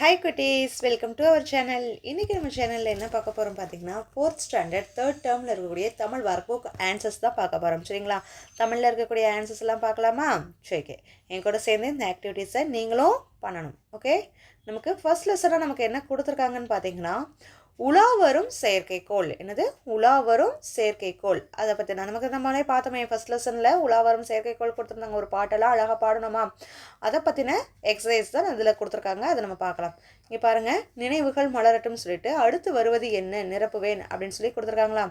Hi குட்டீஸ். Welcome to our channel இன்றைக்கி நம்ம சேனலில் என்ன பார்க்க போகிறோம் பார்த்தீங்கன்னா ஃபோர்த் ஸ்டாண்டர்ட் தேர்ட் டேர்மில் இருக்கக்கூடிய தமிழ் ஒர்க் ஆன்சர்ஸ் தான் பார்க்க போகிறோம் சரிங்களா? தமிழில் இருக்கக்கூடிய ஆன்சர்ஸ் எல்லாம் பார்க்கலாமா? சரி ஓகே என் கூட சேர்ந்து இந்த ஆக்டிவிட்டீஸை நீங்களும் பண்ணணும் ஓகே நமக்கு ஃபர்ஸ்ட் லெசனாக நமக்கு என்ன கொடுத்துருக்காங்கன்னு பார்த்தீங்கன்னா உலா வரும் செயற்கைக்கோள். என்னது? உலா வரும் செயற்கைக்கோள். அதை பற்றி நான் நமக்கு நம்மளே பார்த்தோமே ஃபர்ஸ்ட் லெசனில் உலா வரும் செயற்கைக்கோள் கொடுத்துருந்தாங்க. ஒரு பாட்டெல்லாம் அழகாக பாடணுமா? அதை பற்றின எக்ஸசைஸ் தான் அதில் கொடுத்துருக்காங்க. அதை நம்ம பார்க்கலாம். இங்கே பாருங்கள் நினைவுகள் மலரட்டும் சொல்லிட்டு அடுத்து வருவது என்ன? நிரப்புவேன் அப்படின்னு சொல்லி கொடுத்துருக்காங்களா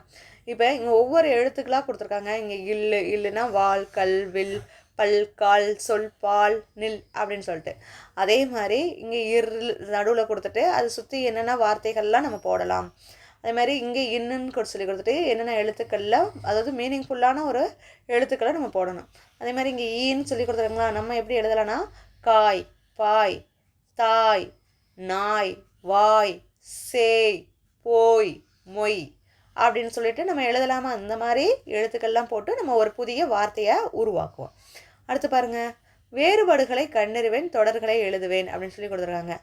இப்போ இங்கே ஒவ்வொரு எழுத்துக்களாக கொடுத்துருக்காங்க. இங்கே இல்லு இல்லுனா வால் கல் வில் பல் கால் சொல் பால் நில் அப்படின்னு சொல்லிட்டு. அதே மாதிரி இங்கே இர் நடுவில் கொடுத்துட்டு அதை சுற்றி என்னென்ன வார்த்தைகள்லாம் நம்ம போடலாம். அதே மாதிரி இங்கே இன்னுன்னு சொல்லி கொடுத்துட்டு என்னென்ன எழுத்துக்களில் அதாவது மீனிங்ஃபுல்லான ஒரு எழுத்துக்களை நம்ம போடணும். அதே மாதிரி இங்கே ஈன்னு சொல்லி கொடுத்துருங்களா நம்ம எப்படி எழுதலாம்னா காய் பாய் தாய் நாய் வாய் சேய் போய் மொய் அப்படின்னு சொல்லிட்டு நம்ம எழுதலாமா? அந்த மாதிரி எழுத்துக்கள்லாம் போட்டு நம்ம ஒரு புதிய வார்த்தையை உருவாக்குவோம். அடுத்து பாருங்க. வேறுபாடுகளை கண்ணறிவேன் தொடர்களை எழுதுவேன் அப்படின்னு சொல்லி கொடுத்துருக்காங்க.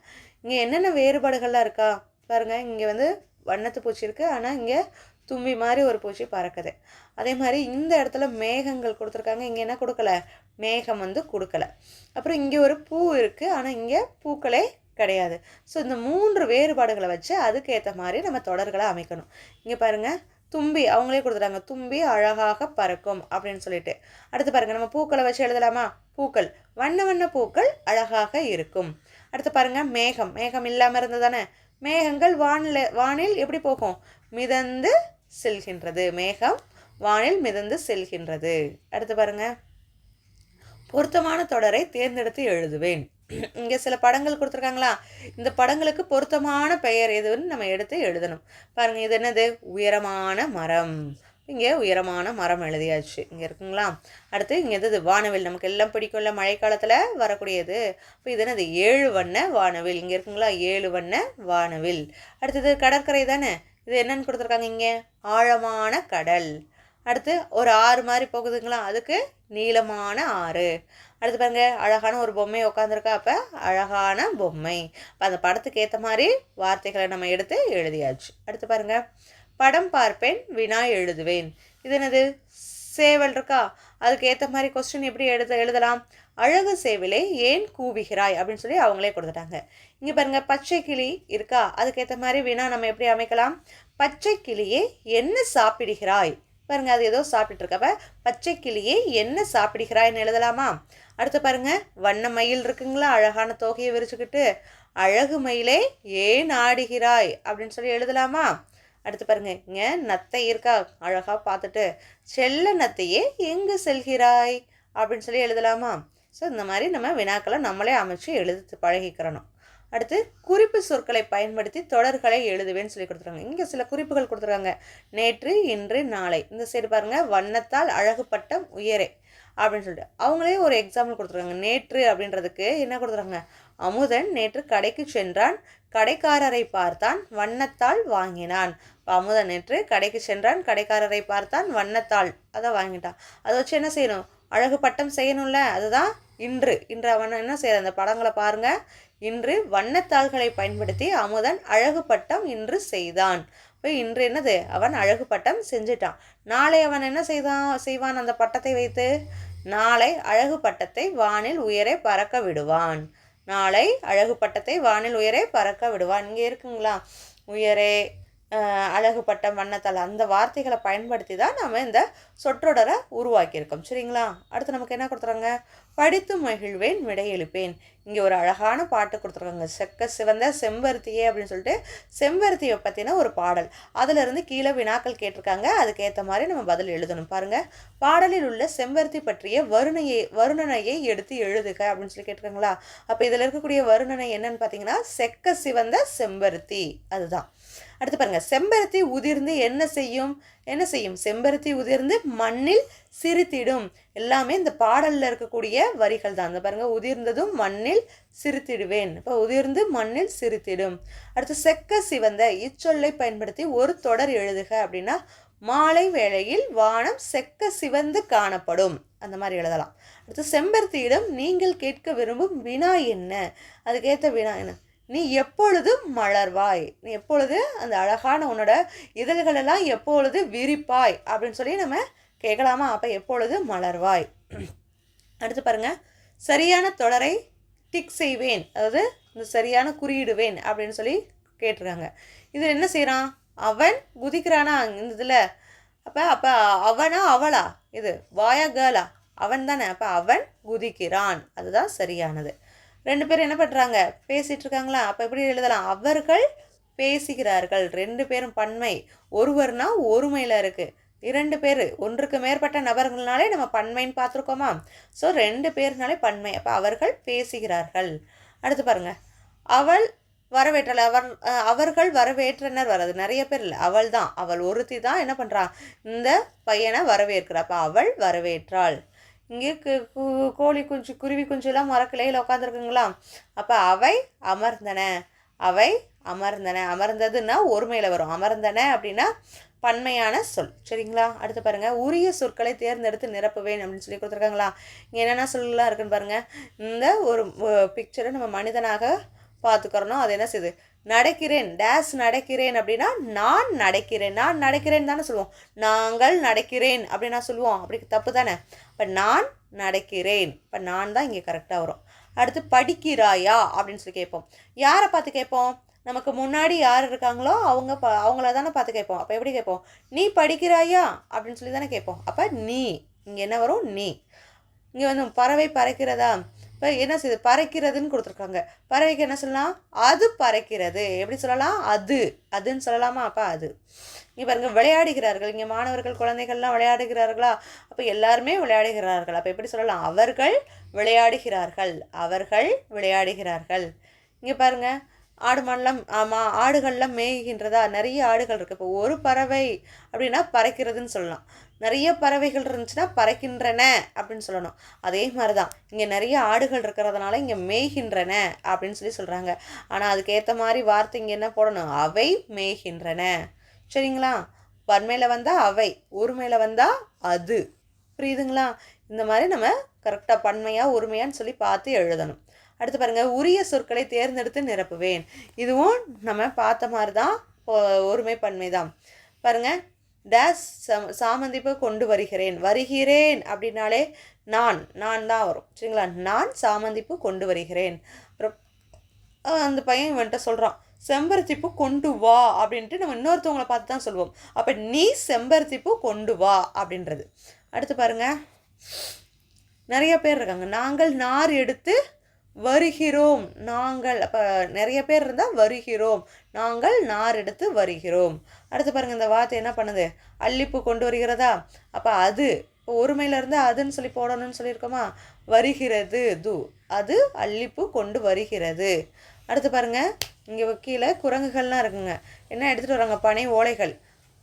இங்கே என்னென்ன வேறுபாடுகள்லாம் இருக்கா? பாருங்கள் இங்கே வந்து வண்ணத்து பூச்சி இருக்குது ஆனால் இங்கே தும்பி மாதிரி ஒரு பூச்சி பறக்குது. அதே மாதிரி இந்த இடத்துல மேகங்கள் கொடுத்துருக்காங்க. இங்கே என்ன கொடுக்கல? மேகம் வந்து கொடுக்கல. அப்புறம் இங்கே ஒரு பூ இருக்குது ஆனால் இங்கே பூக்களே கிடையாது. ஸோ இந்த மூன்று வேறுபாடுகளை வச்சு அதுக்கேற்ற மாதிரி நம்ம தொடர்களை அமைக்கணும். இங்கே பாருங்கள் தும்பி அவங்களே கொடுத்துட்டாங்க. தும்பி அழகாக பறக்கும் அப்படின்னு சொல்லிட்டு. அடுத்து பாருங்க நம்ம பூக்களை வச்சு எழுதலாமா? பூக்கள். வண்ண வண்ண பூக்கள் அழகாக இருக்கும். அடுத்து பாருங்க மேகம். மேகம் இல்லாமல் இருந்ததானே மேகங்கள் வானில் வானில் எப்படி போகும்? மிதந்து செல்கின்றது. மேகம் வானில் மிதந்து செல்கின்றது. அடுத்து பாருங்க பொருத்தமான தொடரை தேர்ந்தெடுத்து எழுதுவேன். இங்கே சில படங்கள் கொடுத்துருக்காங்களா? இந்த படங்களுக்கு பொருத்தமான பெயர் எதுன்னு நம்ம எடுத்து எழுதணும். பாருங்கள் இது என்னது? உயரமான மரம். இங்கே உயரமான மரம் எழுதியாச்சு. இங்கே இருக்குங்களா? அடுத்து இங்கே எது வானவில். நமக்கு எல்லாம் பிடிக்கும்ல மழைக்காலத்தில் வரக்கூடியது. இப்போ இது என்னது? ஏழு வண்ண வானவில். இங்கே இருக்குங்களா? ஏழு வண்ண வானவில். அடுத்தது கடற்கரை தானே? இது என்னன்னு கொடுத்துருக்காங்க இங்கே? ஆழமான கடல். அடுத்து ஒரு ஆறு மாதிரி போகுதுங்களா? அதுக்கு நீளமான ஆறு. அடுத்து பாருங்க அழகான ஒரு பொம்மை உட்காந்துருக்கா அப்போ அழகான பொம்மை. அந்த படத்துக்கு ஏற்ற மாதிரி வார்த்தைகளை நம்ம எடுத்து எழுதியாச்சு. அடுத்து பாருங்க படம் பார்ப்பேன் வினா எழுதுவேன். இது என்னது? சேவல் இருக்கா? அதுக்கு ஏற்ற மாதிரி கொஸ்டின் எப்படி எழுத எழுதலாம்? அழகு சேவலை ஏன் கூவுகிறாய்? அப்படின்னு சொல்லி அவங்களே கொடுத்துட்டாங்க. இங்கே பாருங்கள் பச்சை கிளி இருக்கா? அதுக்கேற்ற மாதிரி வினா நம்ம எப்படி அமைக்கலாம்? பச்சை கிளியே என்ன சாப்பிடுகிறாய்? பாருங்க அது ஏதோ சாப்பிட்டுட்டு பச்சை கிளியே என்ன சாப்பிடுகிறாய்னு எழுதலாமா? அடுத்து பாருங்க வண்ண மயில் இருக்குங்களா? அழகான தோகையை விரிச்சுக்கிட்டு அழகு மயிலே ஏன் ஆடுகிறாய்? அப்படின்னு சொல்லி எழுதலாமா? அடுத்து பாருங்க இங்க நத்தை இருக்கா? அழகா பார்த்துட்டு செல்ல நத்தையே எங்கு செல்கிறாய்? அப்படின்னு சொல்லி எழுதலாமா? ஸோ இந்த மாதிரி நம்ம வினாக்களை நம்மளே அமைச்சு எழுதி பழகிக்கிறணும். அடுத்து குறிப்பு சொற்களை பயன்படுத்தி தொடர்களை எழுதுவேன்னு சொல்லி கொடுத்துருக்காங்க. இங்கே சில குறிப்புகள் கொடுத்துருக்காங்க. நேற்று இன்று நாளை. இந்த சைடு பாருங்கள் வண்ணத்தால் அழகுப்பட்டம் உயரே அப்படின்னு சொல்லிட்டு. அவங்களே ஒரு எக்ஸாம்பிள் கொடுத்துருக்காங்க. நேற்று அப்படின்றதுக்கு என்ன கொடுத்துருக்காங்க? அமுதன் நேற்று கடைக்கு சென்றான். கடைக்காரரை பார்த்தான். வண்ணத்தால் வாங்கினான். இப்போ அமுதன் நேற்று கடைக்கு சென்றான். கடைக்காரரை பார்த்தான். வண்ணத்தால் அதை வாங்கிட்டான். அதை வச்சு என்ன செய்யணும்? அழகு பட்டம் செய்யணும்ல. அதுதான் இன்று. இன்று அவன் என்ன செய்ய அந்த படங்களை பாருங்கள் இன்று வண்ணத்தாள்களை பயன்படுத்தி அமுதன் அழகு பட்டம் இன்று செய்தான். இப்போ இன்று என்னது? அவன் அழகு பட்டம் செஞ்சிட்டான். நாளை அவன் என்ன செய்தான் செய்வான் அந்த பட்டத்தை வைத்து? நாளை அழகு பட்டத்தை வானில் உயரே பறக்க விடுவான். நாளை அழகு பட்டத்தை வானில் உயரே பறக்க விடுவான். இங்கே இருக்குங்களா? உயரே அழகு பட்டம் வண்ணத்தால் அந்த வார்த்தைகளை பயன்படுத்தி தான் நம்ம இந்த சொற்றொடரை உருவாக்கியிருக்கோம். சரிங்களா? அடுத்து நமக்கு என்ன கொடுத்துறாங்க படித்து மகிழ்வேன் விடையெழுப்பேன் இங்கே ஒரு அழகான பாட்டு கொடுத்துருக்காங்க. செக்க சிவந்த செம்பருத்தியே அப்படின்னு சொல்லிட்டு செம்பருத்தியை பற்றின ஒரு பாடல். அதிலிருந்து கீழே வினாக்கள் கேட்டிருக்காங்க. அதுக்கேற்ற மாதிரி நம்ம பதில் எழுதணும். பாருங்கள் பாடலில் உள்ள செம்பருத்தி பற்றிய வருணையை வருணனையை எடுத்து எழுதுக அப்படின்னு சொல்லி கேட்டிருக்காங்களா? அப்போ இதில் இருக்கக்கூடிய வருணனை என்னன்னு பார்த்தீங்கன்னா செக்க சிவந்த செம்பருத்தி. அதுதான். அடுத்து பாருங்கள் செம்பருத்தி உதிர்ந்து என்ன செய்யும்? என்ன செய்யும்? செம்பருத்தி உதிர்ந்து மண்ணில் சிரித்திடும். எல்லாமே இந்த பாடலில் இருக்கக்கூடிய வரிகள் தான். அந்த பாருங்கள் உதிர்ந்ததும் மண்ணில் சிரித்திடுவேன். இப்போ உதிர்ந்து மண்ணில் சிரித்திடும். அடுத்து செக்க சிவந்த இச்சொல்லை பயன்படுத்தி ஒரு தொடர் எழுதுக அப்படின்னா மாலை வேளையில் வானம் செக்க சிவந்து காணப்படும். அந்த மாதிரி எழுதலாம். அடுத்து செம்பருத்தியிடம் நீங்கள் கேட்க விரும்பும் வினா என்ன? அதுக்கேற்ற வினா என்ன? நீ எப்பொழுதும் மலர்வாய்? நீ எப்பொழுது அந்த அழகான உன்னோட இதழ்களெல்லாம் எப்பொழுது விரிப்பாய்? அப்படின்னு சொல்லி நம்ம கேட்கலாமா? அப்போ எப்பொழுது மலர்வாய்? அடுத்து பாருங்க. சரியான தொடரை டிக் செய்வேன். அதாவது இந்த சரியான குறியிடுவேன் அப்படின்னு சொல்லி கேட்டிருக்காங்க. இதில் என்ன செய்கிறான் அவன் குதிக்கிறானா இந்த இதில்? அப்போ அப்போ அவனா அவளா? இது வாயா கேர்ளா? அவன் தானே. அப்போ அவன் குதிக்கிறான். அதுதான் சரியானது. ரெண்டு பேரும் என்ன பண்ணுறாங்க பேசிகிட்டு இருக்காங்களா அப்போ எப்படி எழுதலாம்? அவர்கள் பேசுகிறார்கள். ரெண்டு பேரும் பன்மை. ஒருவர்னா ஒருமையில் இருக்குது இரண்டு பேர் ஒன்றுக்கு மேற்பட்ட நபர்கள்னாலே நம்ம பன்மைன்னு பார்த்துருக்கோமா? ஸோ ரெண்டு பேர்னாலே பன்மை. அப்போ அவர்கள் பேசுகிறார்கள். அடுத்து பாருங்கள் அவள் வரவேற்றல. அவர் அவர்கள் வரவேற்றனர். வர்றது நிறைய பேர் இல்லை. அவள் தான் அவள் ஒருத்தி தான் என்ன பண்ணுறா இந்த பையனை வரவேற்கிறா. அப்போ அவள் வரவேற்றாள். இங்கே கோழி குஞ்சு குருவி குஞ்சுலாம் மரக்கிளையில் உட்காந்துருக்குங்களா அப்போ அவை அமர்ந்தன. அவை அமர்ந்தன. அமர்ந்ததுன்னா ஒருமையில் வரும். அமர்ந்தன அப்படின்னா பன்மையான சொல். சரிங்களா? அடுத்து பாருங்கள் உரிய சொற்களை தேர்ந்தெடுத்து நிரப்புவேன் அப்படின்னு சொல்லி கொடுத்துருக்காங்களா? இங்கே என்னென்ன சொல்லலாம் இருக்குன்னு பாருங்கள் இந்த ஒரு பிக்சரை நம்ம மனிதனாக பார்த்துக்கிறோன்னா அது என்ன செய்யுது? நடக்கிறேன் டேஸ் நடக்கிறேன் அப்படின்னா நான் நடக்கிறேன் நான் நடக்கிறேன் தானே சொல்லுவோம். நாங்கள் நடக்கிறேன் அப்படின்னா சொல்லுவோம். அப்படி தப்பு தானே? இப்போ நான் நடக்கிறேன். இப்போ நான் தான் இங்கே கரெக்டாக வரும். அடுத்து படிக்கிறாயா அப்படின்னு சொல்லி கேட்போம். யாரை பார்த்து கேட்போம்? நமக்கு முன்னாடி யார் இருக்காங்களோ அவங்க ப அவங்கள தானே பார்த்து கேட்போம். அப்போ எப்படி கேட்போம்? நீ படிக்கிறாயா அப்படின்னு சொல்லி தானே கேட்போம். அப்போ நீ இங்கே என்ன வரும்? நீ. இங்கே வந்து பறவை பறக்கிறதா? இப்போ என்ன செய்யுது பறக்கிறதுன்னு கொடுத்துருக்காங்க. பறவைக்கு என்ன சொல்லலாம்? அது பறக்கிறது. எப்படி சொல்லலாம்? அது. அதுன்னு சொல்லலாமா? அப்போ அது. இங்கே பாருங்கள் விளையாடுகிறார்கள். இங்கே மாணவர்கள் குழந்தைகள்லாம் விளையாடுகிறார்களா? அப்போ எல்லாருமே விளையாடுகிறார்கள். அப்போ எப்படி சொல்லலாம்? அவர்கள் விளையாடுகிறார்கள். அவர்கள் விளையாடுகிறார்கள். இங்கே பாருங்க ஆடு மாடெல்லாம் ஆமாம் ஆடுகள்லாம் மேய்கின்றதா? நிறைய ஆடுகள் இருக்குது இப்போ ஒரு பறவை அப்படின்னா பறக்கிறதுன்னு சொல்லலாம். நிறைய பறவைகள் இருந்துச்சுன்னா பறக்கின்றன அப்படின்னு சொல்லணும். அதே மாதிரி தான் இங்கே நிறைய ஆடுகள் இருக்கிறதுனால இங்கே மேய்கின்றன அப்படின்னு சொல்லி சொல்கிறாங்க ஆனால் அதுக்கேற்ற மாதிரி வார்த்தை இங்கே என்ன போடணும்? அவை மேய்கின்றன. சரிங்களா? பன்மையில் வந்தால் அவை ஒருமையில் வந்தால் அது. புரியுதுங்களா? இந்த மாதிரி நம்ம கரெக்டாக பன்மையாக உரிமையான்னு சொல்லி பார்த்து எழுதணும். அடுத்து பாருங்கள் உரிய சொற்களை தேர்ந்தெடுத்து நிரப்புவேன். இதுவும் நம்ம பார்த்த மாதிரி தான் ஒருமை பன்மை தான் பாருங்க டேஸ் சம் சாமந்திப்பு கொண்டு வருகிறேன். வருகிறேன் அப்படின்னாலே நான் நான் தான் வரும். சரிங்களா? நான் சாமந்திப்பு கொண்டு வருகிறேன். அப்புறம் அந்த பையன் இவன்கிட்ட சொல்கிறான் செம்பருத்திப்பூ கொண்டு வா அப்படின்ட்டு நம்ம இன்னொருத்தவங்களை பார்த்து தான் சொல்லுவோம் அப்போ நீ செம்பருத்திப்பூ கொண்டு வா அப்படின்றது. அடுத்து பாருங்க. நிறைய பேர் இருக்காங்க. நாங்கள் நார் எடுத்து வருகிறோம். நாங்கள் அப்போ நிறைய பேர் இருந்தால் வருகிறோம். நாங்கள் நார் எடுத்து வருகிறோம். அடுத்து பாருங்க இந்த வார்த்தை என்ன பண்ணுது? அள்ளிப்பு கொண்டு வருகிறதா? அப்போ அது இப்போ ஒருமையிலேருந்து அதுன்னு சொல்லி போடணும்னு சொல்லியிருக்கோமா? வருகிறது து. அது அள்ளிப்பு கொண்டு வருகிறது. அடுத்து பாருங்க இங்கே கீழே குரங்குகள்லாம் இருக்குங்க. என்ன எடுத்துகிட்டு வராங்க? பனை ஓலைகள்.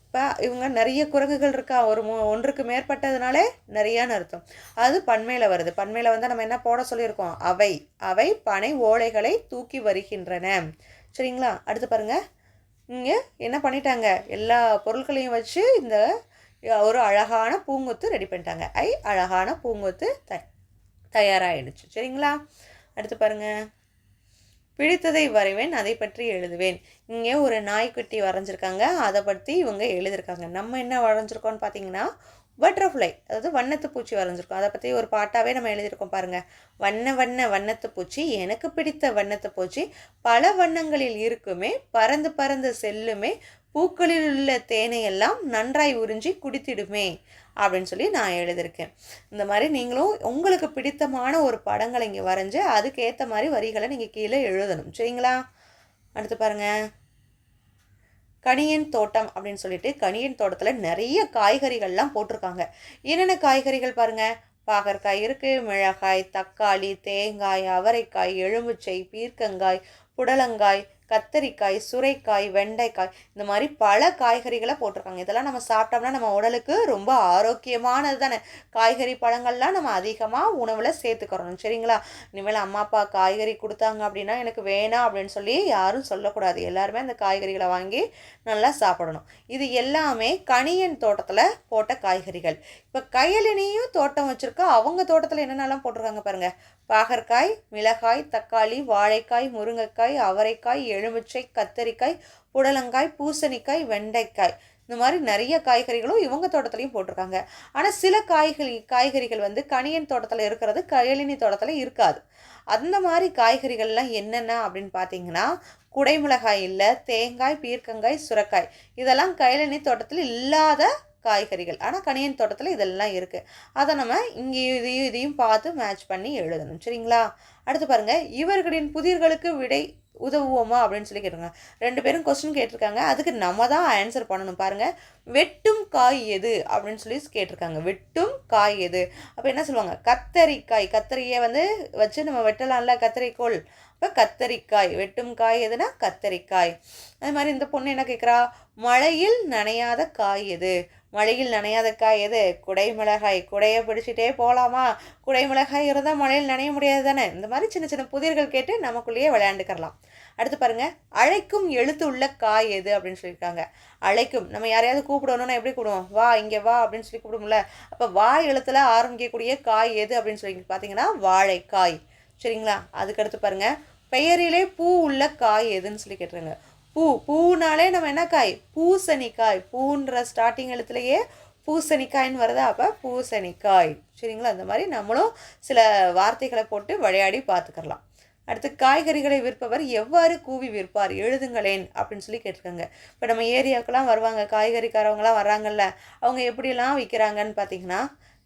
இப்போ இவங்க நிறைய குரங்குகள் இருக்கா? ஒரு மூ ஒன்றுக்கு மேற்பட்டதுனாலே நிறையான்னு அர்த்தம். அது பன்மையில் வருது. பன்மையில் வந்து நம்ம என்ன போட சொல்லியிருக்கோம்? அவை. அவை பனை ஓலைகளை தூக்கி வருகின்றன. சரிங்களா? அடுத்து பாருங்கள் இங்கே என்ன பண்ணிட்டாங்க? எல்லா பொருட்களையும் வச்சு இந்த ஒரு அழகான பூங்கொத்து ரெடி பண்ணிட்டாங்க. ஐ அழகான பூங்கொத்து த தயாராகிடுச்சு சரிங்களா? அடுத்து பாருங்கள் பிடித்ததை வரைவேன் அதை பற்றி எழுதுவேன். இங்கே ஒரு நாய்க்குட்டி வரைஞ்சிருக்காங்க. அதை பற்றி இவங்க எழுதியிருக்காங்க நம்ம என்ன வரைஞ்சிருக்கோன்னு பார்த்தீங்கன்னா பட்டர்ஃப்ளை அதாவது வண்ணத்து பூச்சி வரைஞ்சிருக்கோம். அதை பற்றி ஒரு பாட்டாகவே நம்ம எழுதியிருக்கோம் பாருங்கள் வண்ண வண்ண வண்ணத்து பூச்சி எனக்கு பிடித்த வண்ணத்து பூச்சி பல வண்ணங்களில் இருக்குமே பறந்து பறந்து செல்லுமே பூக்களில் உள்ள தேனையெல்லாம் நன்றாய் உறிஞ்சி குடித்திடுமே அப்படின்னு சொல்லி நான் எழுதியிருக்கேன். இந்த மாதிரி நீங்களும் உங்களுக்கு பிடித்தமான ஒரு படங்களை இங்கே வரைஞ்சி அதுக்கேற்ற மாதிரி வரிகளை நீங்கள் கீழே எழுதணும். சரிங்களா? அடுத்து பாருங்கள் கனியன் தோட்டம் அப்படின்னு சொல்லிட்டு கனியன் தோட்டத்தில் நிறைய காய்கறிகள்லாம் போட்டிருக்காங்க. என்னென்ன காய்கறிகள் பாருங்கள் பாகற்காய் இருக்குது மிளகாய் தக்காளி தேங்காய் அவரைக்காய் எலுமிச்சை பீர்க்கங்காய் புடலங்காய் கத்தரிக்காய் சுரைக்காய் வெண்டைக்காய் இந்த மாதிரி பல காய்கறிகளை போட்டிருக்காங்க. இதெல்லாம் நம்ம சாப்பிட்டோம்னா நம்ம உடலுக்கு ரொம்ப ஆரோக்கியமானது தானே. காய்கறி பழங்கள்லாம் நம்ம அதிகமாக உணவில் சேர்த்துக்கிறோம் சரிங்களா? இனிமேல் அம்மா அப்பா காய்கறி கொடுத்தாங்க அப்படின்னா எனக்கு வேணாம் அப்படின்னு சொல்லி யாரும் சொல்லக்கூடாது. எல்லாருமே அந்த காய்கறிகளை வாங்கி நல்லா சாப்பிடணும். இது எல்லாமே கனியன் தோட்டத்தில் போட்ட காய்கறிகள். இப்போ கயலினியும் தோட்டம் வச்சுருக்கா. அவங்க தோட்டத்தில் என்னென்னலாம் போட்டிருக்காங்க பாருங்கள் பாகற்காய் மிளகாய் தக்காளி வாழைக்காய் முருங்கைக்காய் அவரைக்காய் எழு எலுமிச்சை கத்தரிக்காய் புடலங்காய் பூசணிக்காய் வெண்டைக்காய். இந்த மாதிரி நிறைய காய்கறிகளும் இவங்க தோட்டத்துலையும் போட்டிருக்காங்க. ஆனால் சில காய்கறி காய்கறிகள் வந்து கணியன் தோட்டத்தில் இருக்கிறது கயலினி தோட்டத்தில் இருக்காது. அந்த மாதிரி காய்கறிகள்லாம் என்னென்ன அப்படின்னு பார்த்தீங்கன்னா குடைமிளகாய் இல்லை தேங்காய் பீர்க்கங்காய் சுரக்காய். இதெல்லாம் கயலினி தோட்டத்தில் இல்லாத காய்கறிகள். ஆனால் கணியன் தோட்டத்தில் இதெல்லாம் இருக்குது அதை நம்ம இங்கேயும் இதையும் இதையும் பார்த்து மேட்ச் பண்ணி எழுதணும். சரிங்களா? அடுத்து பாருங்கள் இவர்களின் புதிர்களுக்கு விடை உதவுவோமா அப்படின்னு சொல்லி கேட்டிருக்காங்க. ரெண்டு பேரும் கொஸ்டின் கேட்டிருக்காங்க. அதுக்கு நம்ம தான் ஆன்சர் பண்ணணும் பாருங்கள் வெட்டும் காய் எது அப்படின்னு சொல்லி கேட்டிருக்காங்க. வெட்டும் காய் எது? அப்போ என்ன சொல்லுவாங்க? கத்தரிக்காய். கத்தரியை வந்து வச்சு நம்ம வெட்டலாம்ல கத்தரிக்கோள். இப்போ கத்தரிக்காய். வெட்டும் காய் எதுனா கத்தரிக்காய். அது மாதிரி இந்த பொண்ணு என்ன கேட்குறா? மழையில் நனையாத காய் எது? மழையில் நனையாத காய் எது? குடை மிளகாய் குடையை பிடிச்சிட்டே போகலாமா குடை மிளகாய் இருந்தால் மழையில் நனைய முடியாது தானே? இந்த மாதிரி சின்ன சின்ன புதிர்கள் கேட்டு நமக்குள்ளேயே விளையாண்டுக்கரலாம் அடுத்து பாருங்கள் அழைக்கும் எழுத்து உள்ள காய் எது? அப்படின்னு சொல்லியிருக்காங்க. அழைக்கும். நம்ம யாரையாவது கூப்பிடணும்னா எப்படி கூப்பிடுவோம்? வா இங்கே வா அப்படின்னு சொல்லி கூப்பிடும்ல அப்போ வா எழுத்துல ஆரம்பிக்கக்கூடிய காய் எது அப்படின்னு சொல்லி பார்த்தீங்கன்னா வாழைக்காய். சரிங்களா? அதுக்கடுத்து பாருங்க பெயரிலே பூ உள்ள காய் எதுன்னு சொல்லி கேட்டுருங்க பூ பூனாலே நம்ம என்ன காய்? பூசணிக்காய். பூன்ற ஸ்டார்டிங் எழுத்துலையே பூசணிக்காய்ன்னு வருதா அப்போ பூசணிக்காய். சரிங்களா? அந்த மாதிரி நம்மளும் சில வார்த்தைகளை போட்டு விளையாடி பார்த்துக்கலாம். அடுத்து காய்கறிகளை விற்பவர் எவ்வாறு கூவி விற்பார்? எழுதுங்களேன் அப்படின்னு சொல்லி கேட்டிருக்காங்க. இப்போ நம்ம ஏரியாவுக்கெல்லாம் வருவாங்க காய்கறிக்காரவங்களாம் வர்றாங்கல்ல அவங்க எப்படிலாம் விற்கிறாங்கன்னு பார்த்தீங்கன்னா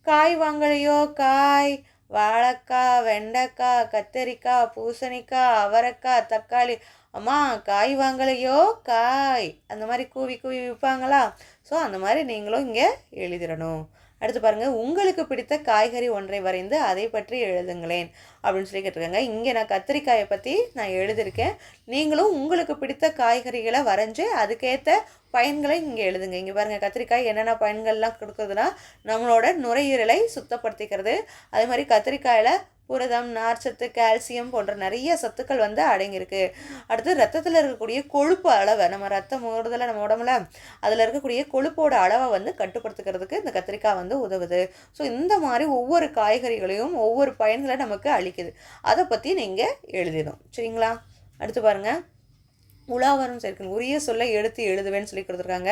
காய் வாங்கலையோ காய் வாழைக்காய் வெண்டைக்காய் கத்தரிக்காய் பூசணிக்காய் அவரைக்காய் தக்காளி அம்மா காய் வாங்கலையோ காய். அந்த மாதிரி கூவி கூவி விற்பாங்களா? ஸோ அந்த மாதிரி நீங்களும் இங்கே எழுதிடணும். அடுத்து பாருங்கள் உங்களுக்கு பிடித்த காய்கறி ஒன்றை வரைந்து அதை பற்றி எழுதுங்களேன். அப்படின்னு சொல்லி கேட்டிருக்காங்க. இங்கே நான் கத்திரிக்காயை பற்றி நான் எழுதியிருக்கேன். நீங்களும் உங்களுக்கு பிடித்த காய்கறிகளை வரைஞ்சி அதுக்கேற்ற பயன்களை இங்கே எழுதுங்க. இங்கே பாருங்கள் கத்திரிக்காய் என்னென்ன பயன்கள்லாம் கொடுக்குதுன்னா நம்மளோட நுரையீரலை சுத்தப்படுத்திக்கிறது. அதே மாதிரி கத்திரிக்காயில் புரதம் நார்ச்சத்து கால்சியம் போன்ற நிறைய சத்துக்கள் வந்து அடங்கியிருக்கு. அடுத்து ரத்தத்தில் இருக்கக்கூடிய கொழுப்பு அளவை நம்ம ரத்தம் ஓடுதல நம்ம உடம்புல அதில் இருக்கக்கூடிய கொழுப்போட அளவை வந்து கட்டுப்படுத்துக்கிறதுக்கு இந்த கத்திரிக்காய் வந்து உதவுது. ஸோ இந்த மாதிரி ஒவ்வொரு காய்கறிகளையும் ஒவ்வொரு பயன்களை நமக்கு அளிக்குது. அதை பற்றி நீங்கள் எழுதிடும் சரிங்களா? அடுத்து பாருங்கள் உலாவரம் சேர்க்கணும். உரிய சொல்ல எடுத்து எழுதுவேன்னு சொல்லி கொடுத்துருக்காங்க.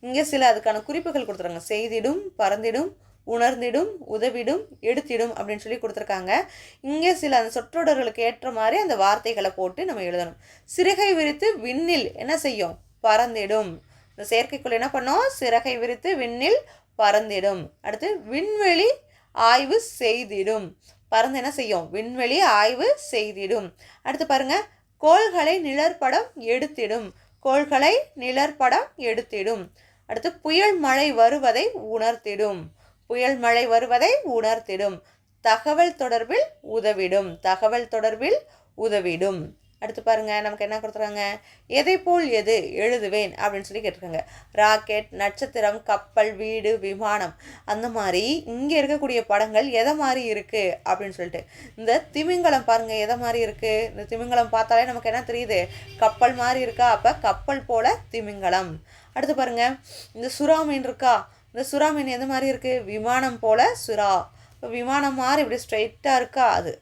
இங்கே சில அதுக்கான குறிப்புகள் கொடுத்துருக்காங்க. செய்திடும் பறந்திடும் உணர்ந்திடும் உதவிடும் எடுத்திடும் அப்படின்னு சொல்லி கொடுத்துருக்காங்க. இங்கே சில அந்த சொற்றொடர்களுக்கு ஏற்ற மாதிரி அந்த வார்த்தைகளை போட்டு நம்ம எழுதணும். சிறகை விரித்து விண்ணில் என்ன செய்யும்? பறந்திடும். இந்த செயற்கைக்குள் என்ன பண்ணோம்? சிறகை விரித்து விண்ணில் பறந்திடும். அடுத்து விண்வெளி ஆய்வு செய்திடும். பறந்து என்ன செய்யும்? விண்வெளி ஆய்வு செய்திடும். அடுத்து பாருங்கள் கோள்களை நிழற்படம் எடுத்திடும். கோள்களை நிழற்படம் எடுத்திடும். அடுத்து புயல் மழை வருவதை உணர்த்திடும். புயல் மழை வருவதை உணர்த்திடும். தகவல் தொடர்பில் உதவிடும். தகவல் தொடர்பில் உதவிடும். அடுத்து பாருங்க நமக்கு என்ன கொடுத்துருக்காங்க? எதை போல் எது எழுதுவேன்? அப்படின்னு சொல்லி கேட்டிருக்காங்க. ராக்கெட் நட்சத்திரம் கப்பல் வீடு விமானம். அந்த மாதிரி இங்கே இருக்கக்கூடிய படங்கள் எதை மாதிரி இருக்குது அப்படின்னு சொல்லிட்டு. இந்த திமிங்கலம் பாருங்கள் எதை மாதிரி இருக்குது இந்த திமிங்கலம் பார்த்தாலே நமக்கு என்ன தெரியுது? கப்பல் மாதிரி இருக்கா? அப்போ கப்பல் போல திமிங்கலம். அடுத்து பாருங்க இந்த சுறா மீன் இருக்கா? இந்த சுறா மீன் எது மாதிரி இருக்குது விமானம் போல சுறா. இப்போ விமானம் மாதிரி இப்படி ஸ்ட்ரைட்டாக இருக்கா? அது.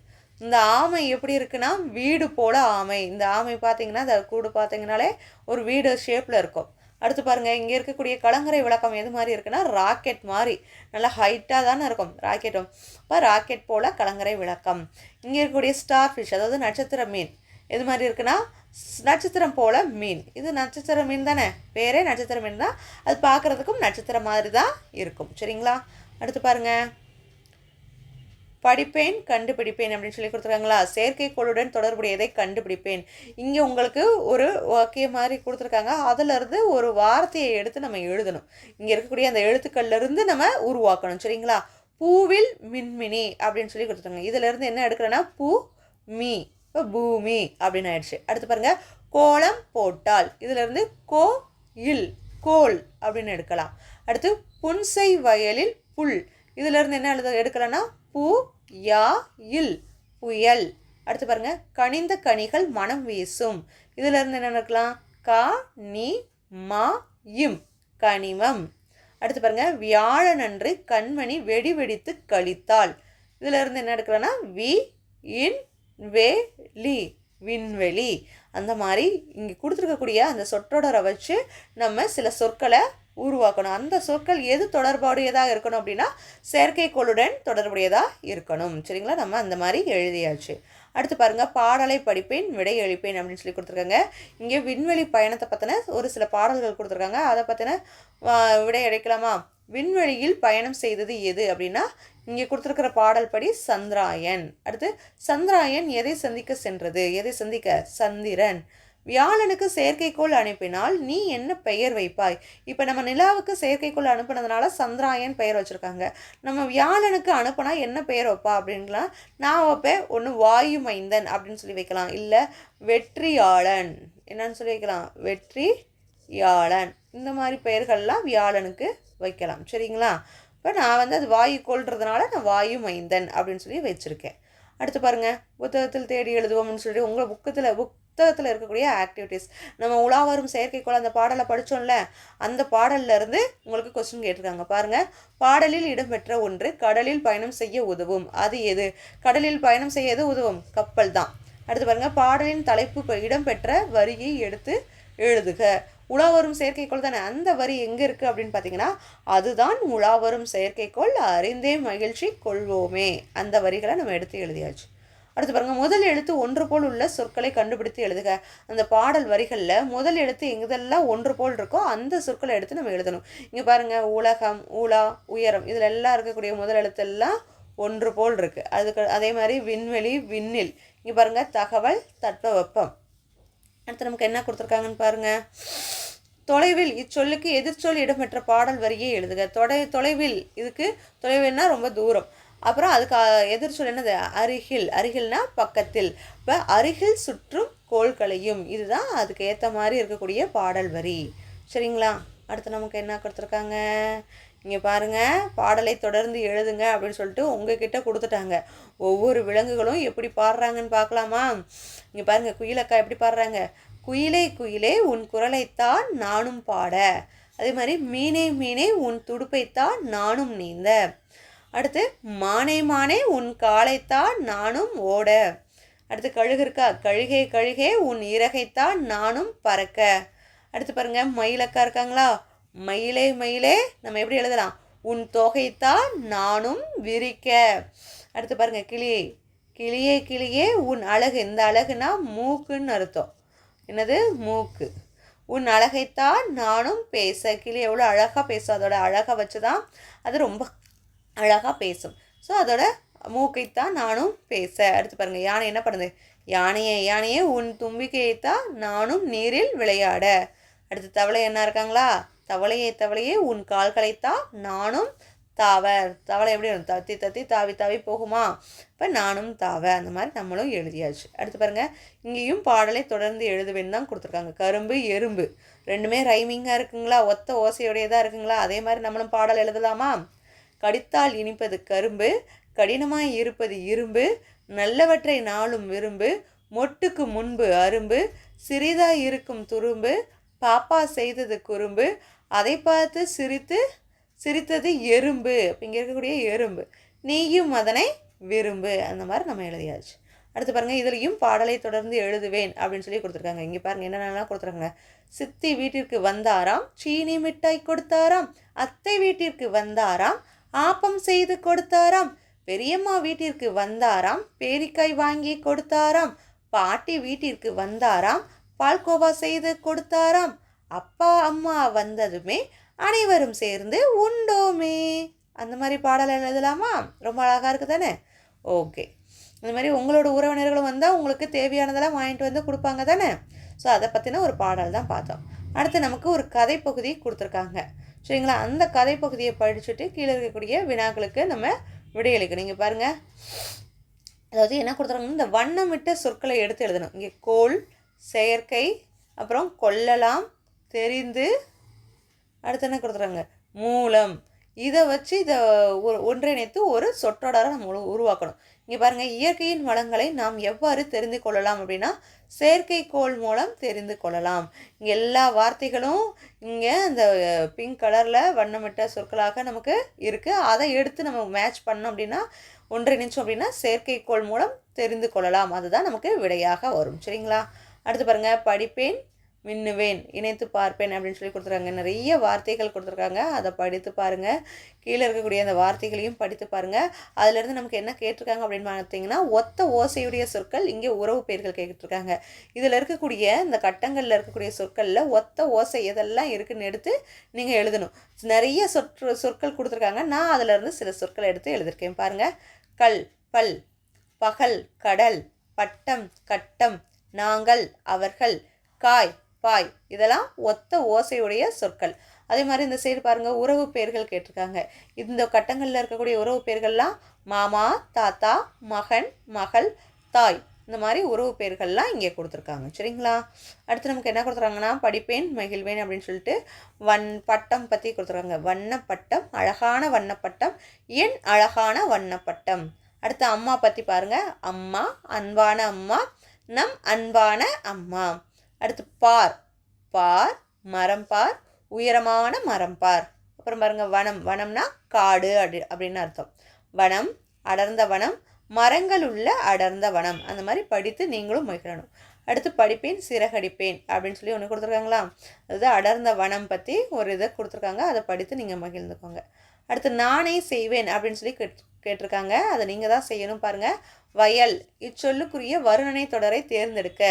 இந்த ஆமை எப்படி இருக்குன்னா வீடு போல் ஆமை. இந்த ஆமை பார்த்தீங்கன்னா இந்த கூடு பார்த்தீங்கனாலே ஒரு வீடு ஷேப்பில் இருக்கும். அடுத்து பாருங்கள் இங்கே இருக்கக்கூடிய கலங்கரை விளக்கம் எது மாதிரி இருக்குன்னா ராக்கெட் மாதிரி. நல்லா ஹைட்டாக தானே இருக்கும். ராக்கெட்டும் இப்போ ராக்கெட் போல் கலங்கரை விளக்கம். இங்கே இருக்கக்கூடிய ஸ்டார் ஃபிஷ் அதாவது நட்சத்திர மீன். எது மாதிரி இருக்குன்னா நட்சத்திரம் போல் மீன். இது நட்சத்திர மீன் தானே? பேரே நட்சத்திர மீன் தான். அது பார்க்குறதுக்கும் நட்சத்திரம் மாதிரி தான் இருக்கும். சரிங்களா? அடுத்து பாருங்கள் படிப்பேன் கண்டுபிடிப்பேன் அப்படின்னு சொல்லி கொடுத்துருக்காங்களா? செயற்கைக்கோளுடன் தொடர்புடையதை கண்டுபிடிப்பேன். இங்கே உங்களுக்கு ஒரு வாக்கிய மாதிரி கொடுத்துருக்காங்க. அதிலிருந்து ஒரு வார்த்தையை எடுத்து நம்ம எழுதணும். இங்கே இருக்கக்கூடிய அந்த எழுத்துக்கள்லேருந்து நம்ம உருவாக்கணும். சரிங்களா? பூவில் மின்மினி அப்படின்னு சொல்லி கொடுத்துருக்காங்க. இதிலேருந்து என்ன எடுக்கிறேன்னா பூ மீ. இப்போ பூமி அப்படின்னு ஆயிடுச்சு. அடுத்து பாருங்கள் கோலம் போட்டால். இதிலிருந்து கோ இல் கோல் அப்படின்னு எடுக்கலாம். அடுத்து புன்சை வயலில் புல். இதிலிருந்து என்ன எழுத எடுக்கலாம்னா பு யா இல் புயல். அடுத்து பாருங்க கனிந்த கனிகள் மனம் வீசும். இதிலிருந்து என்ன இருக்கலாம் கா நி மா இம் கனிமம். அடுத்து பாருங்க வியாழனன்று கண்மணி வெடி வெடித்து கழித்தாள். இதுல இருந்து என்ன எடுக்கலாம்னா வி இன் வே லி விண்வெளி. அந்த மாதிரி இங்கே கொடுத்துருக்கக்கூடிய அந்த சொற்றொடரை வச்சு நம்ம சில சொற்களை உருவாக்கணும். அந்த சொற்கள் எது தொடர்புடையதாக இருக்கணும் அப்படின்னா செயற்கைக்கோளுடன் தொடர்புடையதாக இருக்கணும். சரிங்களா? நம்ம அந்த மாதிரி எழுதியாச்சு. அடுத்து பாருங்க பாடலை படிப்பேன் விடை அளிப்பேன் அப்படின்னு சொல்லி கொடுத்துருக்காங்க. இங்கே விண்வெளி பயணத்தை பற்றின ஒரு சில பாடல்கள் கொடுத்துருக்காங்க. அதை பற்றின விடை அடைக்கலாமா விண்வெளியில் பயணம் செய்தது எது அப்படின்னா இங்கே கொடுத்துருக்கிற பாடல் படி சந்திராயன். அடுத்து சந்திராயன் எதை சந்திக்க சென்றது? எதை சந்திக்க? சந்திரன். வியாழனுக்கு செயற்கைக்கோள் அனுப்பினால் நீ என்ன பெயர் வைப்பாய்? இப்போ நம்ம நிலாவுக்கு செயற்கைக்கோள் அனுப்புனதுனால சந்திராயன் பெயர் வச்சுருக்காங்க. நம்ம வியாழனுக்கு அனுப்புனா என்ன பெயர் வைப்பா அப்படின்லாம் நான் வைப்பேன். ஒன்று வாயு மைந்தன் அப்படின்னு சொல்லி வைக்கலாம். இல்லை வெற்றியாளன் என்னன்னு சொல்லி வைக்கலாம். வெற்றி யாழன் இந்த மாதிரி பெயர்கள்லாம் வியாழனுக்கு வைக்கலாம். சரிங்களா? இப்போ நான் வந்து அது வாயு நான் வாயு மைந்தன் அப்படின்னு சொல்லி வச்சுருக்கேன். அடுத்து பாருங்கள் புத்தகத்தில் தேடி எழுதுவோம்னு சொல்லி உங்களை புக்கத்தில் புக் புத்தகத்தில் இருக்கக்கூடிய ஆக்டிவிட்டீஸ் நம்ம உலா வரும் செயற்கைக்கோள் அந்த பாடலை படித்தோம்ல அந்த பாடல்ல இருந்து உங்களுக்கு கொஸ்டின் கேட்டிருக்காங்க. பாருங்கள் பாடலில் இடம்பெற்ற ஒன்று கடலில் பயணம் செய்ய உதவும். அது எது? கடலில் பயணம் செய்ய எது உதவும்? கப்பல் தான். அடுத்து பாருங்கள் பாடலின் தலைப்பு இடம்பெற்ற வரியை எடுத்து எழுதுக. உலா வரும் செயற்கைக்கோள் தானே? அந்த வரி எங்கே இருக்குது அப்படின்னு பார்த்தீங்கன்னா அதுதான் உலா வரும் செயற்கைக்கோள். அறிந்தே மகிழ்ச்சி கொள்வோமே. அந்த வரிகளை நம்ம எடுத்து எழுதியாச்சு. அடுத்து பாருங்கள் முதல் எழுத்து ஒன்று போல் உள்ள சொற்களை கண்டுபிடித்து எழுதுக. அந்த பாடல் வரிகளில் முதல் எழுத்து எங்கெல்லாம் ஒன்று போல் இருக்கோ அந்த சொற்களை எடுத்து நம்ம எழுதணும். இங்கே பாருங்கள் உலகம் உலா உயரம் இதில் எல்லாம் இருக்கக்கூடிய முதல் எழுத்தெல்லாம் ஒன்று போல் இருக்குது அதுக்கு அதே மாதிரி விண்வெளி விண்ணில். இங்கே பாருங்கள் தகவல் தட்பவெப்பம். அடுத்து நமக்கு என்ன கொடுத்துருக்காங்கன்னு பாருங்கள் தொலைவில் இச்சொல்லுக்கு எதிர்ச்சொல் இடம்பெற்ற பாடல் வரியை எழுதுக. தொலை தொலைவில் இதுக்கு தொலைவில்னா ரொம்ப தூரம். அப்புறம் அதுக்கு எதிர் எதிர்ச்சொல் என்னது? அருகில். அருகில்னா பக்கத்தில். இப்போ அருகில் சுற்றும் கோள்களையும். இதுதான் அதுக்கு ஏற்ற மாதிரி இருக்கக்கூடிய பாடல் வரி. சரிங்களா? அடுத்து நமக்கு என்ன கொடுத்துருக்காங்க? இங்கே பாருங்க. பாடலை தொடர்ந்து எழுதுங்க அப்படின்னு சொல்லிட்டு உங்ககிட்ட கொடுத்துட்டாங்க. ஒவ்வொரு விலங்குகளும் எப்படி பாடுறாங்கன்னு பார்க்கலாமா? இங்கே பாருங்கள் குயிலக்கா எப்படி பாடுறாங்க? குயிலே குயிலே உன் குரலைத்தான் நானும் பாட. அதே மாதிரி மீனே மீனே உன் துடுப்பைத்தான் நானும் நீந்த. அடுத்து மானே மானே உன் காலைத்தான் நானும் ஓட. அடுத்து கழுகு இருக்கா கழுகே கழுகே உன் இறகைத்தான் நானும் பறக்க. அடுத்து பாருங்க மயிலக்கா இருக்காங்களா? மயிலே மயிலே நம்ம எப்படி எழுதலாம்? உன் தொகைத்தான் நானும் விரிக்க. அடுத்து பாருங்க கிளியே கிளியே கிளியே உன் அழகு. இந்த அழகுனா மூக்குன்னு அர்த்தம். என்னது? மூக்கு. உன் அழகைத்தான் நானும் பேச. கிளி எவ்வளோ அழகாக பேசும். அதோட அழகை வச்சு தான் அது ரொம்ப அழகாக பேசும். ஸோ அதோட மூக்கைத்தான் நானும் பேச அடுத்து பாருங்கள் யானை என்ன பண்ணுது? யானையே யானையே உன் தும்பிக்கையைத்தான் நானும் நீரில் விளையாட. அடுத்து தவளை என்ன இருக்காங்களா? தவளையே தவளையே உன் கால்களைத்தான் நானும் தாவ தவளை எப்படி வரும்? தத்தி தத்தி தாவி தாவி போகுமா? இப்போ நானும் தாவ அந்த மாதிரி நம்மளும் எழுதியாச்சு. அடுத்து பாருங்க இங்கேயும் பாடலை தொடர்ந்து எழுதுவேன்னு தான் கொடுத்துருக்காங்க. கரும்பு எறும்பு. ரெண்டுமே ரைமிங்காக இருக்குங்களா? ஒத்த ஓசையுடையதாக இருக்குங்களா? அதே மாதிரி நம்மளும் பாடல் எழுதலாமா? கடித்தால் இனிப்பது கரும்பு கடினமாய் இருப்பது இரும்பு நல்லவற்றை நாளும் விரும்பு மொட்டுக்கு முன்பு அரும்பு சிறிதாய் இருக்கும் துரும்பு பாப்பா செய்தது குறும்பு அதை பார்த்து சிரித்து சிரித்தது எறும்பு அப்படிங்க இங்கே இருக்கக்கூடிய எறும்பு. நீயும் அதனை விரும்பு. அந்த மாதிரி நம்ம எழுதியாச்சு. அடுத்து பாருங்கள் இதுலேயும் பாடலை தொடர்ந்து எழுதுவேன் அப்படின்னு சொல்லி கொடுத்துருக்காங்க. இங்கே பாருங்கள் என்னென்னலாம் கொடுத்துருக்காங்க. சித்தி வீட்டிற்கு வந்தாராம் சீனி மிட்டாய் கொடுத்தாராம் அத்தை வீட்டிற்கு வந்தாராம் ஆப்பம் செய்து கொடுத்தாராம். பெரியம்மா வீட்டிற்கு வந்தாராம். பேரிக்காய் வாங்கி கொடுத்தாராம். பாட்டி வீட்டிற்கு வந்தாராம். பால்கோவா செய்து கொடுத்தாராம். அப்பா அம்மா வந்ததுமே அனைவரும் சேர்ந்து உண்டோமே. அந்த மாதிரி பாடல் எழுதலாமா? ரொம்ப அழகாக இருக்குது தானே? ஓகே. இந்த மாதிரி உங்களோட உறவினர்களும் வந்தால் உங்களுக்கு தேவையானதெல்லாம் வாங்கிட்டு வந்து கொடுப்பாங்க தானே? ஸோ அதை பற்றின ஒரு பாடல் தான் பார்த்தோம். அடுத்து நமக்கு ஒரு கதை பகுதி கொடுத்துருக்காங்க. சரிங்களா? அந்த கதை பகுதியை படிச்சுட்டு கீழே இருக்கக்கூடிய வினாக்களுக்கு நம்ம விடையளிக்கணும். நீங்கள் பாருங்கள் அதாவது என்ன கொடுத்துருக்காங்கன்னா இந்த வண்ணமிட்ட சொற்களை எடுத்து எழுதணும். இங்கே கோள் செயற்கை அப்புறம் கொல்லலாம் தெரிந்து. அடுத்து என்ன கொடுத்துறாங்க மூலம். இதை வச்சு இதை ஒரு ஒன்றிணைத்து ஒரு சொற்றொடரை நம்ம உருவாக்கணும். இங்கே பாருங்கள் இயற்கையின் வளங்களை நாம் எவ்வாறு தெரிந்து கொள்ளலாம் அப்படின்னா செயற்கைக்கோள் மூலம் தெரிந்து கொள்ளலாம். இங்கே எல்லா வார்த்தைகளும் இங்கே அந்த பிங்க் கலரில் வண்ணமிட்ட சொற்களாக நமக்கு இருக்குது அதை எடுத்து நம்ம மேட்ச் பண்ணோம் அப்படின்னா ஒன்றிணைச்சோம் அப்படின்னா செயற்கைக்கோள் மூலம் தெரிந்து கொள்ளலாம். அதுதான் நமக்கு விடையாக வரும். சரிங்களா? அடுத்து பாருங்கள் படிப்பேன் மின்னுவேன் இணைத்து பார்ப்பேன் அப்படின்னு சொல்லி கொடுத்துருக்காங்க. நிறைய வார்த்தைகள் கொடுத்துருக்காங்க. அதை படித்து பாருங்கள் கீழே இருக்கக்கூடிய அந்த வார்த்தைகளையும் படித்து பாருங்கள் அதுலேருந்து நமக்கு என்ன கேட்டிருக்காங்க அப்படின்னு பார்த்தீங்கன்னா ஒத்த ஓசையுடைய சொற்கள் இங்கே உறவு பெயர்கள் கேட்டுருக்காங்க. இதில் இருக்கக்கூடிய இந்த கட்டங்களில் இருக்கக்கூடிய சொற்களில் ஒத்த ஓசை எதெல்லாம் இருக்குன்னு எடுத்து நீங்கள் எழுதணும். நிறைய சொற்று சொற்கள் கொடுத்துருக்காங்க. நான் அதிலேருந்து சில சொற்களை எடுத்து எழுதியிருக்கேன். பாருங்கள் கல் பல் பகல் கடல் பட்டம் கட்டம் நாங்கள் அவர்கள் காய் பாய். இதெல்லாம் ஒத்த ஓசையுடைய சொற்கள். அதே மாதிரி இந்த சைடு பாருங்கள் உறவு பெயர்கள் கேட்டிருக்காங்க. இந்த கட்டங்களில் இருக்கக்கூடிய உறவு பெயர்கள்லாம் மாமா தாத்தா மகன் மகள் தாய். இந்த மாதிரி உறவு பெயர்கள்லாம் இங்கே கொடுத்துருக்காங்க. சரிங்களா? அடுத்து நமக்கு என்ன கொடுத்துருக்காங்கன்னா படிப்பேன் மகிழ்வேன் அப்படின்னு சொல்லிட்டு வன் பட்டம் பற்றி கொடுத்துருக்காங்க. வண்ணப்பட்டம் அழகான வண்ணப்பட்டம் என் அழகான வண்ணப்பட்டம். அடுத்து அம்மா பற்றி பாருங்கள் அம்மா அன்பான அம்மா நம் அன்பான அம்மா. அடுத்து பார். பார் மரம் பார் உயரமான மரம் பார் அப்புறம் பாருங்க வனம். வனம்னா காடு அப்படி அப்படின்னு அர்த்தம். வனம் அடர்ந்த வனம் மரங்கள் உள்ள அடர்ந்த வனம். அந்த மாதிரி படித்து நீங்களும் மகிழணும் அடுத்து படிப்பேன் சிறகடிப்பேன் அப்படின்னு சொல்லி ஒன்று கொடுத்துருக்காங்களா? அதாவது அடர்ந்த வனம் பற்றி ஒரு இதை கொடுத்துருக்காங்க. அதை படித்து நீங்கள் மகிழ்ந்துக்கோங்க. அடுத்து நானே செய்வேன் அப்படின்னு சொல்லி கேட் கேட்டிருக்காங்க. அதை நீங்கள் தான் செய்யணும் பாருங்கள் வயல் இச்சொல்லுக்குரிய வருணனை தொடரை தேர்ந்தெடுக்க.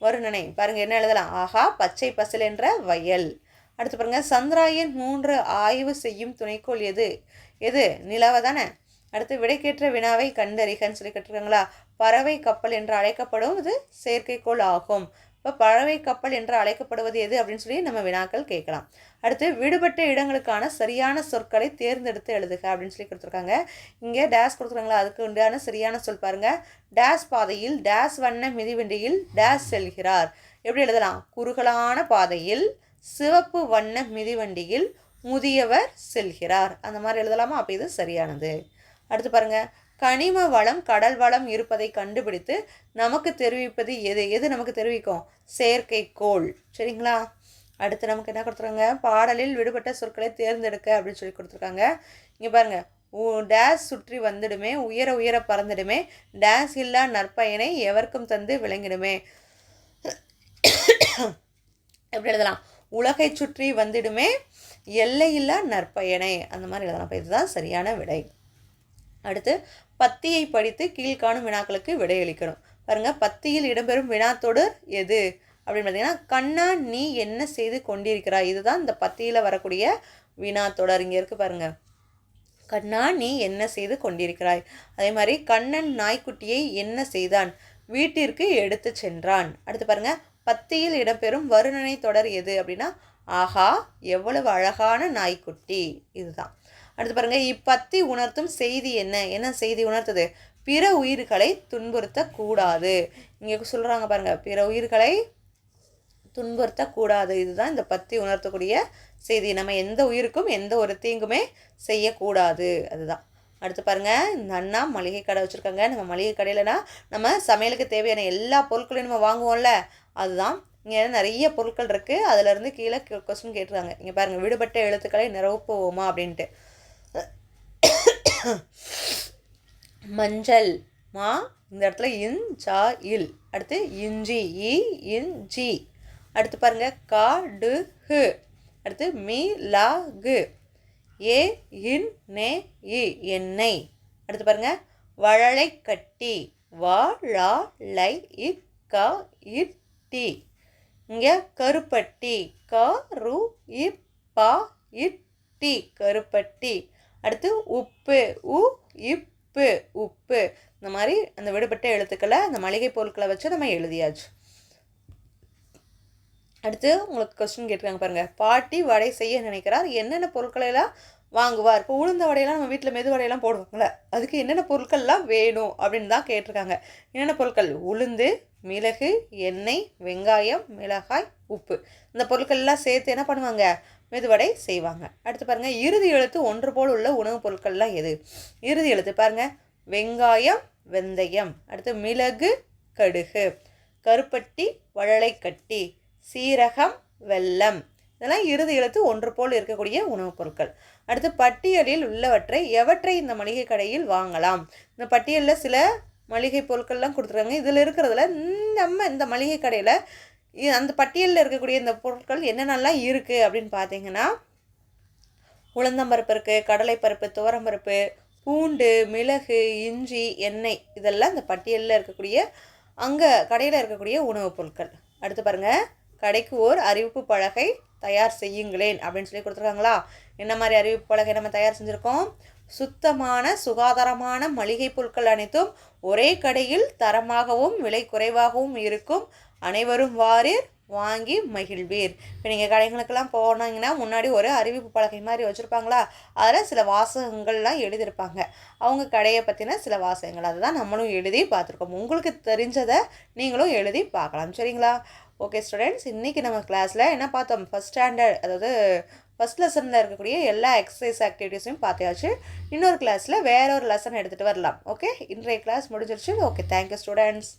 வருணனை. பாருங்கள் என்ன எழுதலாம்? ஆஹா பச்சை பசல் என்ற வயல். அடுத்து பாருங்கள் சந்திராயன் மூன்று ஆய்வு செய்யும் துணைக்கோள் எது? எது? நிலவை தானே. அடுத்து விடைக்கேற்ற வினாவை கண்டறிகன்னு சொல்லி கேட்டிருக்காங்களா? பறவை கப்பல் என்று அழைக்கப்படும் இது செயற்கைக்கோள் ஆகும். இப்போ பறவை கப்பல் என்று அழைக்கப்படுவது எது அப்படின்னு சொல்லி நம்ம வினாக்கள் கேட்கலாம். அடுத்து விடுபட்ட இடங்களுக்கான சரியான சொற்களை தேர்ந்தெடுத்து எழுதுக அப்படின்னு சொல்லி கொடுத்துருக்காங்க. இங்கே டேஸ் கொடுத்துருக்காங்களா? அதுக்கு உண்டான சரியான சொல் பாருங்கள் டேஸ் பாதையில் டேஸ் வண்ண மிதிவண்டியில் டேஸ் செல்கிறார். எப்படி எழுதலாம்? குறுகலான பாதையில் சிவப்பு வண்ண மிதிவண்டியில் முதியவர் செல்கிறார். அந்த மாதிரி எழுதலாமா? அப்போ இது சரியானது. அடுத்து பாருங்கள் கனிம வளம் கடல் வளம் இருப்பதை கண்டுபிடித்து நமக்கு தெரிவிப்பது எது? எது நமக்கு தெரிவிக்கும்? செயற்கைக்கோள். சரிங்களா? அடுத்து நமக்கு என்ன கொடுத்துருக்காங்க? பாடலில் விடுபட்ட சொற்களை தேர்ந்தெடுக்க அப்படின்னு சொல்லி கொடுத்துருக்காங்க. இங்கே பாருங்க. உ- டேஸ் சுற்றி வந்துடுமே உயர உயர பறந்துடுமே டேஸ் இல்லா நற்பயனை எவருக்கும் தந்து விளங்கிடுமே. எப்படி எழுதலாம்? உலகை சுற்றி வந்துடுமே எல்லையில்லா நற்பயனை. அந்த மாதிரி எழுதலாம். இப்போ இதுதான் சரியான விடை. அடுத்து பத்தியை படித்து கீழ்காணும் வினாக்களுக்கு விடையளிக்கணும். பாருங்க பத்தியில் இடம்பெறும் வினாத்தொடர் எது? அப்படின்னு பார்த்தீங்கன்னா கண்ணா நீ என்ன செய்து கொண்டிருக்கிறாய்? இதுதான் இந்த பத்தியில் வரக்கூடிய வினாத்தொடர் இங்கே இருக்குது பாருங்க. கண்ணா நீ என்ன செய்து கொண்டிருக்கிறாய்? அதே மாதிரி கண்ணன் நாய்க்குட்டியை என்ன செய்தான்? வீட்டிற்கு எடுத்து சென்றான். அடுத்து பாருங்க பத்தியில் இடம்பெறும் வருணனை தொடர் எது அப்படின்னா ஆஹா எவ்வளவு அழகான நாய்க்குட்டி. இதுதான். அடுத்து பாருங்கள் இப்பத்தி உணர்த்தும் செய்தி என்ன? என்ன செய்தி உணர்த்துது? பிற உயிர்களை துன்புறுத்தக்கூடாது. இங்கே சொல்கிறாங்க பாருங்கள் பிற உயிர்களை துன்புறுத்தக்கூடாது. இதுதான் இந்த பத்தி உணர்த்தக்கூடிய செய்தி. நம்ம எந்த உயிருக்கும் எந்த ஒரு தீங்குமே செய்யக்கூடாது. அதுதான். அடுத்து பாருங்கள் இந்த அண்ணா மளிகை கடை வச்சுருக்காங்க. நம்ம மளிகை கடையிலனா நம்ம சமையலுக்கு தேவையான எல்லா பொருட்களையும் நம்ம வாங்குவோம்ல அதுதான். இங்கே நிறைய பொருட்கள் இருக்குது அதுலேருந்து கீழே கொஸ்டின் கேட்டிருக்காங்க இங்கே பாருங்கள் விடுபட்ட எழுத்துக்களை நிரப்புவோமா? அப்படின்ட்டு. மஞ்சள் மா இந்த இடத்துல இன் ஜா இல். அடுத்து இஞ்சி இ இன் ஜி. அடுத்து பாருங்க கா டு ஹு. அடுத்து மீ லா கு. ஏ இன் நே இ எண்ணெய். அடுத்து பாருங்க வழலை கட்டி. வா லா லை இ க இட் டி. இங்கே கருப்பட்டி. க ரு இ பா இட் டி. கருப்பட்டி. அடுத்து உப்பு உ இப்பு உப்பு. இந்த மாதிரி அந்த விடுபட்ட எழுத்துக்களை அந்த மளிகை பொருட்களை வச்சு நம்ம எழுதியாச்சு. அடுத்து உங்களுக்கு கொஸ்டின் கேட்டிருக்காங்க பாருங்க. பாட்டி வடை செய்ய நினைக்கிறார். என்னென்ன பொருட்களையெல்லாம் வாங்குவார்? இப்போ உளுந்த வடையெல்லாம் நம்ம வீட்டில் மெது வடையெல்லாம் போடுவாங்கல்ல அதுக்கு என்னென்ன பொருட்கள்லாம் வேணும் அப்படின்னு தான் கேட்டிருக்காங்க. என்னென்ன பொருட்கள்? உளுந்து மிளகு எண்ணெய் வெங்காயம் மிளகாய் உப்பு. இந்த பொருட்கள்லாம் சேர்த்து என்ன பண்ணுவாங்க? மெதுவடை செய்வாங்க. அடுத்து பாருங்கள் இறுதி எழுத்து ஒன்று போல் உள்ள உணவுப் பொருட்கள்லாம் எது? இறுதி எழுத்து பாருங்கள் வெங்காயம் வெந்தயம். அடுத்து மிளகு கடுகு. கருப்பட்டி வழலைக்கட்டி. சீரகம் வெல்லம். இதெல்லாம் இறுதி எழுத்து ஒன்று போல் இருக்கக்கூடிய உணவுப் பொருட்கள். அடுத்து பட்டியலில் உள்ளவற்றை எவற்றை இந்த மளிகை கடையில் வாங்கலாம்? இந்த பட்டியலில் சில மளிகை பொருட்கள்லாம் கொடுத்துருக்காங்க. இதில் இருக்கிறதுல நம்ம இந்த மளிகை கடையில் அந்த பட்டியலில் இருக்கக்கூடிய இந்த பொருட்கள் என்னென்னலாம் இருக்குது அப்படின்னு பார்த்தீங்கன்னா உளுந்தம்பருப்பு இருக்குது கடலைப்பருப்பு துவரம்பருப்பு பூண்டு மிளகு இஞ்சி எண்ணெய் இதெல்லாம் இந்த பட்டியலில் இருக்கக்கூடிய அங்கே கடையில் இருக்கக்கூடிய உணவுப் பொருட்கள். அடுத்து பாருங்கள் கடைக்கு ஓர் அறிவிப்பு பலகை தயார் செய்யுங்களேன் அப்படின்னு சொல்லி கொடுத்துருக்காங்களா? என்ன மாதிரி அறிவிப்பு பலகை நம்ம தயார் செஞ்சுருக்கோம்? சுத்தமான சுகாதாரமான மளிகை பொருட்கள் அனைத்தும் ஒரே கடையில் தரமாகவும் விலை குறைவாகவும் இருக்கும் அனைவரும் வாரீர் வாங்கி மகிழ்வீர். இப்போ நீங்கள் கடைகளுக்கெல்லாம் போனீங்கன்னா முன்னாடி ஒரு அறிவிப்பு பலகை மாதிரி வச்சுருப்பாங்களா? அதில் சில வாசகங்கள்லாம் எழுதியிருப்பாங்க. அவங்க கடையை பற்றின சில வாசகங்கள். அதை தான் நம்மளும் எழுதி பார்த்துருக்கோம். உங்களுக்கு தெரிஞ்சதை நீங்களும் எழுதி பார்க்கலாம். சரிங்களா? ஓகே ஸ்டூடெண்ட்ஸ் இன்றைக்கி நம்ம கிளாஸில் என்ன பார்த்தோம்? ஃபஸ்ட் ஸ்டாண்டர்ட் அதாவது ஃபஸ்ட் லெசனில் இருக்கக்கூடிய எல்லா எக்ஸசைஸ் ஆக்டிவிட்டீஸையும் பார்த்தாச்சு. இன்னொரு கிளாஸில் வேற ஒரு லெசன் எடுத்துகிட்டு வரலாம். ஓகே இன்றைய கிளாஸ் முடிஞ்சிருச்சு. Okay thank you students